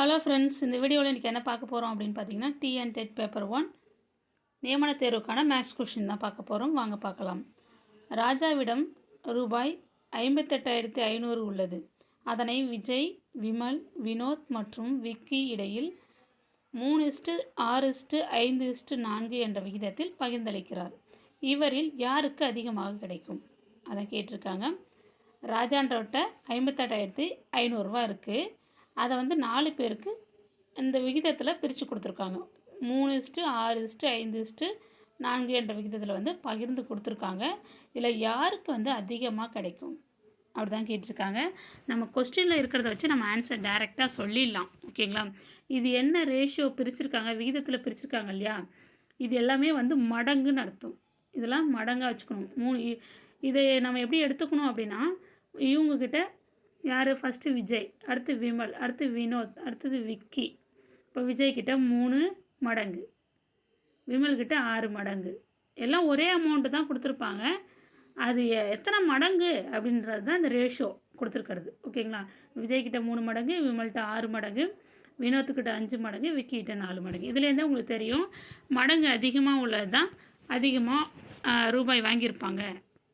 Hello friends இந்த வீடியோவில் இன்றைக்கி என்ன பார்க்க போகிறோம் அப்படின்னு பார்த்தீங்கன்னா T and TET paper one நியமன தேர்வுக்கான மேக்ஸ் கொஷின் தான் பார்க்க போகிறோம் வாங்க பார்க்கலாம். ராஜாவிடம் ரூபாய் ஐம்பத்தெட்டாயிரத்தி ஐநூறு உள்ளது. அதனை விஜய் விமல் வினோத் மற்றும் விக்கி இடையில் மூணு இஸ்டு ஆறு இஸ்டு ஐந்து இஸ்டு நான்கு என்ற விகிதத்தில் பகிர்ந்தளிக்கிறார். இவரில் யாருக்கு அதிகமாக கிடைக்கும்? அதை கேட்டிருக்காங்க. ராஜான்றவட்ட ஐம்பத்தெட்டாயிரத்தி ஐநூறுரூவா இருக்குது அதை வந்து நாலு பேருக்கு இந்த விகிதத்தில் பிரித்து கொடுத்துருக்காங்க. மூணு இஸ்ட்டு ஆறு இஸ்ட்டு ஐந்து இஸ்ட்டு நான்கு என்ற விகிதத்தில் வந்து பகிர்ந்து கொடுத்துருக்காங்க. இதில் யாருக்கு வந்து அதிகமாக கிடைக்கும்? அப்படி தான் கேட்டிருக்காங்க. நம்ம கொஸ்டினில் இருக்கிறத வச்சு நம்ம ஆன்சர் டைரெக்டாக சொல்லிடலாம். ஓகேங்களா? இது என்ன ரேஷியோ பிரிச்சிருக்காங்க? விகிதத்தில் பிரிச்சிருக்காங்க இல்லையா? இது எல்லாமே வந்து மடங்குன்னு அர்த்தம். இதெல்லாம் மடங்காக வச்சுக்கணும். மூணு இதை நம்ம எப்படி எடுத்துக்கணும் அப்படின்னா இவங்கக்கிட்ட யார்? ஃபஸ்ட்டு விஜய் அடுத்து விமல் அடுத்து வினோத் அடுத்தது விக்கி. இப்போ விஜய்கிட்ட மூணு மடங்கு. விமல்கிட்ட ஆறு மடங்கு. எல்லாம் ஒரே அமௌண்ட்டு தான் கொடுத்துருப்பாங்க. அது எத்தனை மடங்கு அப்படின்றது தான் இந்த ரேஷியோ கொடுத்துருக்கிறது. ஓகேங்களா? விஜய்கிட்ட மூணு மடங்கு விமல்கிட்ட ஆறு மடங்கு வினோத்துக்கிட்ட அஞ்சு மடங்கு விக்கிட்ட நாலு மடங்கு. இதுலேருந்தே உங்களுக்கு தெரியும். மடங்கு அதிகமாக உள்ளது தான் அதிகமாக ரூபாய் வாங்கியிருப்பாங்க.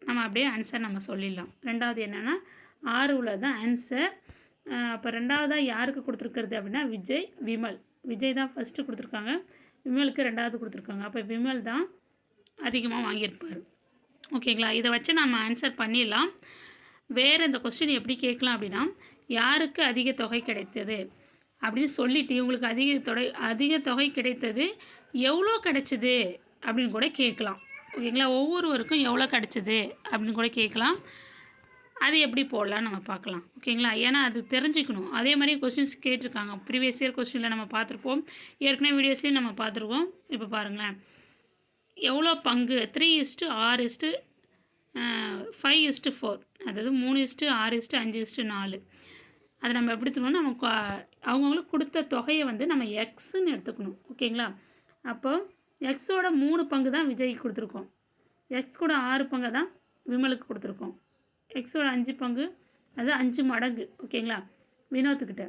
நம்ம அப்படியே ஆன்சர் நம்ம சொல்லிடலாம். ரெண்டாவது என்னென்னா ஆறு உள்ளது தான் ஆன்சர் அப்போ ரெண்டாவதாக யாருக்கு கொடுத்துருக்கிறது அப்படின்னா விஜய் விமல். விஜய் தான் ஃபஸ்ட்டு கொடுத்துருக்காங்க. விமலுக்கு ரெண்டாவது கொடுத்துருக்காங்க. அப்போ விமல் தான் அதிகமாக வாங்கியிருப்பார். ஓகேங்களா இதை வச்சு நம்ம ஆன்சர் பண்ணிடலாம். வேறு இந்த கொஸ்டின் எப்படி கேட்கலாம் அப்படின்னா யாருக்கு அதிக தொகை கிடைத்தது அப்படின்னு சொல்லிட்டு இவங்களுக்கு அதிக தொகை அதிக தொகை கிடைத்தது எவ்வளோ கிடைச்சிது அப்படின்னு கூட கேட்கலாம். ஓகேங்களா ஒவ்வொருவருக்கும் எவ்வளோ கிடைச்சிது அப்படின்னு கூட கேட்கலாம். அது எப்படி போடலாம் நம்ம பார்க்கலாம். ஓகேங்களா? ஏன்னா அது தெரிஞ்சுக்கணும். அதே மாதிரி கொஸ்டின்ஸ் கேட்டிருக்காங்க. ப்ரீவியஸ் இயர் கொஸ்டினில் நம்ம பார்த்துருப்போம். ஏற்கனவே வீடியோஸ்லேயும் நம்ம பார்த்துருக்கோம். இப்போ பாருங்களேன். எவ்வளோ பங்கு? த்ரீ இஸ்ட்டு ஆறு is to five is to four அதாவது மூணு இஸ்ட்டு ஆறு இஸ்ட்டு அஞ்சு இஸ்ட்டு நாலு. அதை நம்ம எப்படி எடுத்துக்கணும் நம்ம கா- அவங்கவுங்களுக்கு கொடுத்த தொகையை வந்து நம்ம எக்ஸுன்னு எடுத்துக்கணும். ஓகேங்களா? அப்போ எக்ஸோட மூணு பங்கு தான் விஜய்க்கு கொடுத்துருக்கோம். எக்ஸ் கூட ஆறு பங்கு தான் விமலுக்கு கொடுத்துருக்கோம். எக்ஸோட அஞ்சு பங்கு அது அஞ்சு மடங்கு ஓகேங்களா? வினோத்துக்கிட்ட.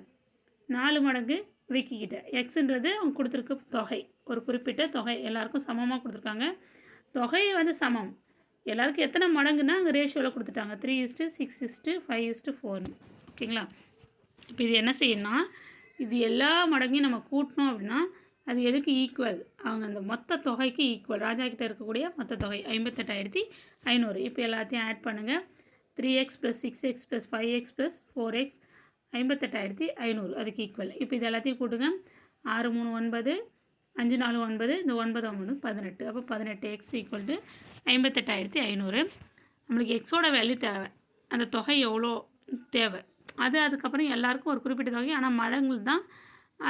நாலு மடங்கு விக்கிக்கிட்ட. எக்ஸுன்றது அவங்க கொடுத்துருக்க தொகை. ஒரு குறிப்பிட்ட தொகை. எல்லாருக்கும் சமமாக கொடுத்துருக்காங்க. தொகை வந்து சமம். எல்லாருக்கும் எத்தனை மடங்குன்னா அங்கே ரேஷியோவில் கொடுத்துட்டாங்க. Three is to six is to five is to ஃபோர்னு ஓகேங்களா? இப்போ இது என்ன செய்யணும்னா இது எல்லா மடங்கையும் நம்ம கூட்டினோம் அப்படின்னா அது எதுக்கு ஈக்குவல் அவங்க அந்த மொத்த தொகைக்கு ஈக்குவல் ராஜா கிட்டே இருக்கக்கூடிய மொத்த தொகை ஐம்பத்தெட்டாயிரத்தி ஐநூறு. இப்போ எல்லாத்தையும் ஆட் பண்ணுங்கள் three x plus six x plus five x plus four x ஐம்பத்தெட்டாயிரத்தி ஐநூறு. அதுக்கு ஈக்குவல் இப்போ இது எல்லாத்தையும் கூட்டுங்க. ஆறு மூணு ஒன்பது அஞ்சு நாலு ஒன்பது இந்த ஒன்பது ஒன்பது பதினெட்டு. அப்போ பதினெட்டு எக்ஸ் ஈக்குவல் டு ஐம்பத்தெட்டாயிரத்தி ஐநூறு. நம்மளுக்கு எக்ஸோட வேல்யூ தேவை. அந்த தொகை எவ்வளோ தேவை. அது அதுக்கப்புறம் எல்லாருக்கும் ஒரு குறிப்பிட்ட தொகை. ஆனால் மடங்கு தான்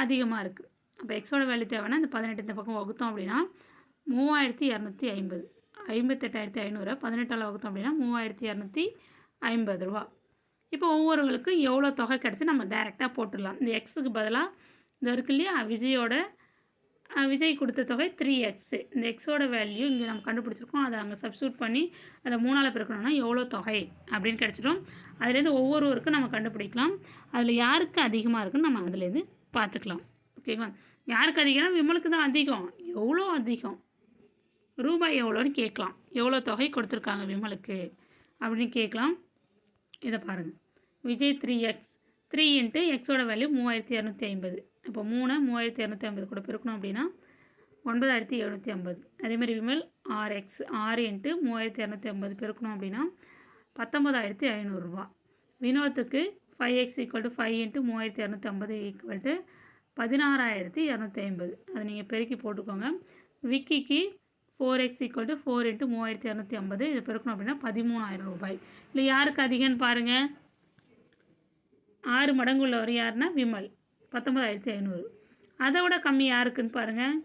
அதிகமாக இருக்குது அப்போ எக்ஸோட வேல்யூ தேவைன்னா இந்த பதினெட்டு இந்த பக்கம் வகுத்தோம் அப்படின்னா மூவாயிரத்தி இரநூத்தி ஐம்பது. ஐம்பத்தெட்டாயிரத்தி ஐநூறு. பதினெட்டால் வகுத்தோம் அப்படின்னா மூவாயிரத்தி இரநூத்தி ஐம்பது ரூபா. இப்போ ஒவ்வொருவங்களுக்கும் எவ்வளோ தொகை கிடச்சி நம்ம டைரெக்டாக போட்டுடலாம். இந்த எக்ஸுக்கு பதிலாக இந்த இருக்கு இல்லையா? விஜயோட விஜய் கொடுத்த தொகை த்ரீ எக்ஸு இந்த எக்ஸோட வேல்யூ இங்கே நம்ம கண்டுபிடிச்சிருக்கோம். அதை அங்கே சப்ஸ்டியூட் பண்ணி அதை மூணால் பிறக்கணும்னா எவ்வளோ தொகை அப்படின்னு கிடச்சிடும். அதுலேருந்து ஒவ்வொருவருக்கும் நம்ம கண்டுபிடிக்கலாம். அதில் யாருக்கு அதிகமாக இருக்குன்னு நம்ம அதுலேருந்து பார்த்துக்கலாம். ஓகேங்களா யாருக்கு அதிகம்னா விமலுக்கு தான் அதிகம். எவ்வளோ அதிகம்? ரூபாய் எவ்வளோன்னு கேட்கலாம். எவ்வளோ தொகை கொடுத்துருக்காங்க விமலுக்கு அப்படின்னு கேட்கலாம். இதை பாருங்கள் Vijay three x three into எக்ஸோட வேல்யூ மூவாயிரத்தி இரநூத்தி ஐம்பது. அப்போ மூணு மூவாயிரத்தி இரநூத்தி ஐம்பது கூட பெருக்கணும் அப்படின்னா ஒன்பதாயிரத்தி எழுநூற்றி ஐம்பது. அதேமாதிரி விமல் ஆறு எக்ஸ் ஆறு இன்ட்டு மூவாயிரத்தி இரநூத்தி ஐம்பது பெருக்கணும் அப்படின்னா பத்தொம்பதாயிரத்தி ஐநூறுரூவா வினோத்துக்கு five x equal to five into மூவாயிரத்தி இரநூத்தி ஐம்பது ஈக்குவல் டு பதினாறாயிரத்தி இரநூத்தி ஐம்பது. அதை நீங்கள் பெருக்கி போட்டுக்கோங்க. விக்கிக்கு four x equal to four into மூவாயிரத்தி இரநூத்தி ஐம்பது. இது பெருக்கணும் அப்படின்னா பதிமூணாயிரம் ரூபாய். இல்லை யாருக்கு அதிகம்னு பாருங்கள் ஆறு மடங்கு உள்ளவர் யாருன்னா விமல். பத்தொம்பதாயிரத்தி ஐநூறு. அதை விட கம்மி யாருக்குன்னு பாருங்கள்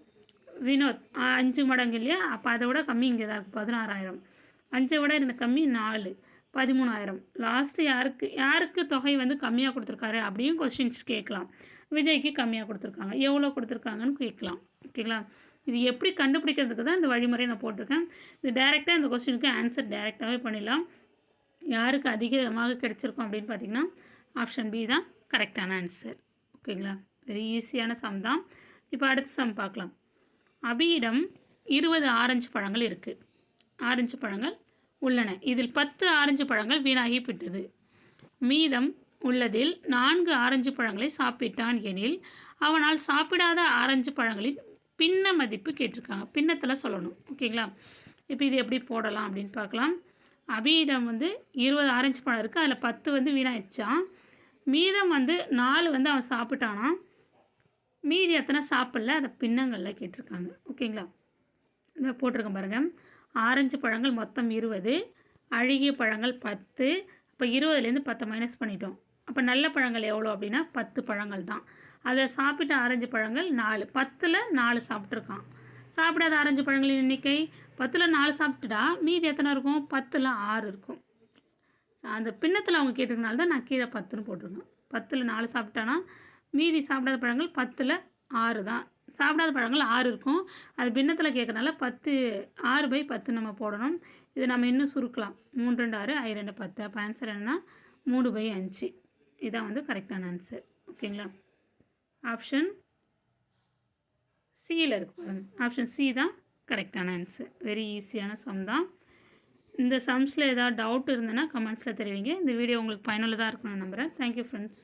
வினோத். அஞ்சு மடங்கு இல்லையா? அப்போ அதை விட கம்மி இங்கே தான் இருக்குது பதினாறாயிரம். அஞ்சை விட இந்த கம்மி நாலு. பதிமூணாயிரம். லாஸ்ட்டு யாருக்கு யாருக்கு தொகை வந்து கம்மியாக கொடுத்துருக்காரு அப்படியும் கொஸ்டின்ஸ் கேட்கலாம். விஜய்க்கு கம்மியாக கொடுத்துருக்காங்க. எவ்வளோ கொடுத்துருக்காங்கன்னு கேட்கலாம். ஓகேங்களா இது எப்படி கண்டுபிடிக்கிறதுக்கு தான் இந்த வழிமுறை நான் போட்டிருக்கேன். இது டைரெக்டாக இந்த கொஸ்டினுக்கு ஆன்சர் டைரெக்டாகவே பண்ணிடலாம். யாருக்கு அதிகமாக கிடைச்சிருக்கும் அப்படின்னு பார்த்தீங்கன்னா ஆப்ஷன் பி தான் கரெக்டான ஆன்சர் ஓகேங்களா வெரி ஈஸியான சம் தான். இப்போ அடுத்த சம் பார்க்கலாம். அபியிடம் இருபது ஆரஞ்சு பழங்கள் இருக்குது ஆரஞ்சு பழங்கள் உள்ளன. இதில் பத்து ஆரஞ்சு பழங்கள் வீணாகி விட்டது மீதம் உள்ளதில் நான்கு ஆரஞ்சு பழங்களை சாப்பிட்டான் எனில் அவனால் சாப்பிடாத ஆரஞ்சு பழங்களின் பின்ன மதிப்பு கேட்டிருக்காங்க. பின்னத்தில் சொல்லணும். ஓகேங்களா? இப்போ இது எப்படி போடலாம் அப்படின்னு பார்க்கலாம். அபியிடம் வந்து இருபது ஆரஞ்சு பழம் இருக்குது அதில் பத்து வந்து வீணாயிடுச்சான் மீதம் வந்து நாலு வந்து அவன் சாப்பிட்டானா? மீதி அத்தனை சாப்பிடல? அதை பின்னங்களில் கேட்டிருக்காங்க. ஓகேங்களா? இதை போட்டிருக்கேன் பாருங்கள் ஆரஞ்சு பழங்கள் மொத்தம் இருபது. அழுகிய பழங்கள் பத்து. அப்போ இருபதுலேருந்து பத்தை மைனஸ் பண்ணிட்டோம். அப்போ நல்ல பழங்கள் எவ்வளோ அப்படின்னா பத்து பழங்கள் தான் அதை சாப்பிட்ட ஆரஞ்சு பழங்கள் நாலு. பத்தில் நாலு சாப்பிட்ருக்கான் சாப்பிடாத ஆரஞ்சு பழங்களின் எண்ணிக்கை பத்தில் நாலு சாப்பிட்டுட்டா மீதி எத்தனை இருக்கும்? பத்தில் ஆறு இருக்கும். அந்த பின்னத்தில் அவங்க கேட்டிருக்கனால தான் நான் கீழே பத்துன்னு போட்டிருக்கேன் பத்தில் நாலு சாப்பிட்டானா மீதி சாப்பிடாத பழங்கள் பத்தில் ஆறு தான். சாப்பிடாத பழங்கள் ஆறு இருக்கும். அது பின்னத்தில் கேட்கறனால பத்து ஆறு பை பத்து நம்ம போடணும். இது நம்ம இன்னும் சுருக்கலாம். மூணு ரெண்டு ஆறு ஐ ரெண்டு பத்து. அப்போ ஆன்சர் என்னென்னா மூணு பை அஞ்சு. இதான் வந்து கரெக்டான ஆன்சர் ஓகேங்களா ஆப்ஷன் சியில் இருக்கு பாருங்கள் ஆப்ஷன் சி தான் கரெக்டான ஆன்சர் வெரி ஈஸியான சம் தான். இந்த சம்ஸில் ஏதாவது டவுட் இருந்ததுன்னா கமெண்ட்ஸில் தெரிவிங்க. இந்த வீடியோ உங்களுக்கு பயனுள்ளதாக இருக்கணும்னு நம்புகிறேன் தேங்க்யூ ஃப்ரெண்ட்ஸ்